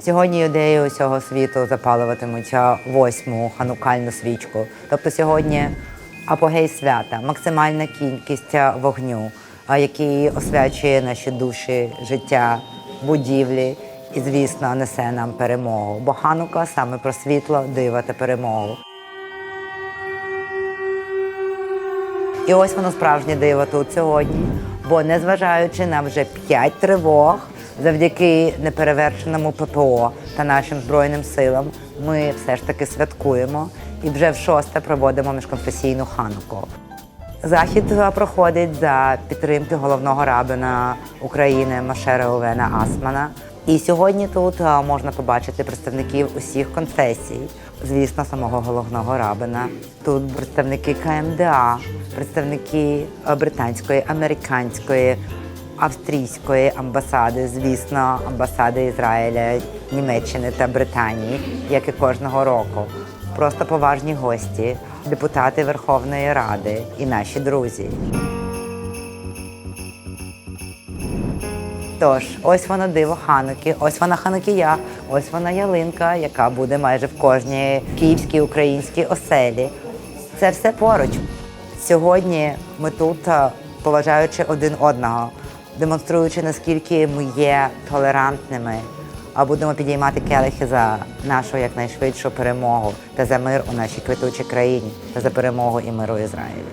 Сьогодні юдеї усього світу запалюватимуть восьму ханукальну свічку. Тобто сьогодні апогей свята, максимальна кількість вогню, який освячує наші душі, життя, будівлі і, звісно, несе нам перемогу. Бо ханука саме про світло, диво та перемогу. І ось воно справжнє диво тут сьогодні. Бо незважаючи на вже п'ять тривог, завдяки неперевершеному ППО та нашим збройним силам, ми все ж таки святкуємо і вже в шосте проводимо міжконфесійну хануку. Захід проходить за підтримки головного рабина України Машера Овена Асмана. І сьогодні тут можна побачити представників усіх конфесій, звісно, самого головного рабина. Тут представники КМДА, представники британської, американської, австрійської амбасади, звісно, амбасади Ізраїля, Німеччини та Британії, як і кожного року. Просто поважні гості, депутати Верховної Ради і наші друзі. Тож, ось воно диво Хануки, ось вона Ханукія, ось вона ялинка, яка буде майже в кожній київській українській оселі. Це все поруч. Сьогодні ми тут, е, поважаючи один одного, демонструючи наскільки ми є толерантними, а будемо підіймати келихи за нашу якнайшвидшу перемогу та за мир у нашій квитучій країні та за перемогу і миру Ізраїлю.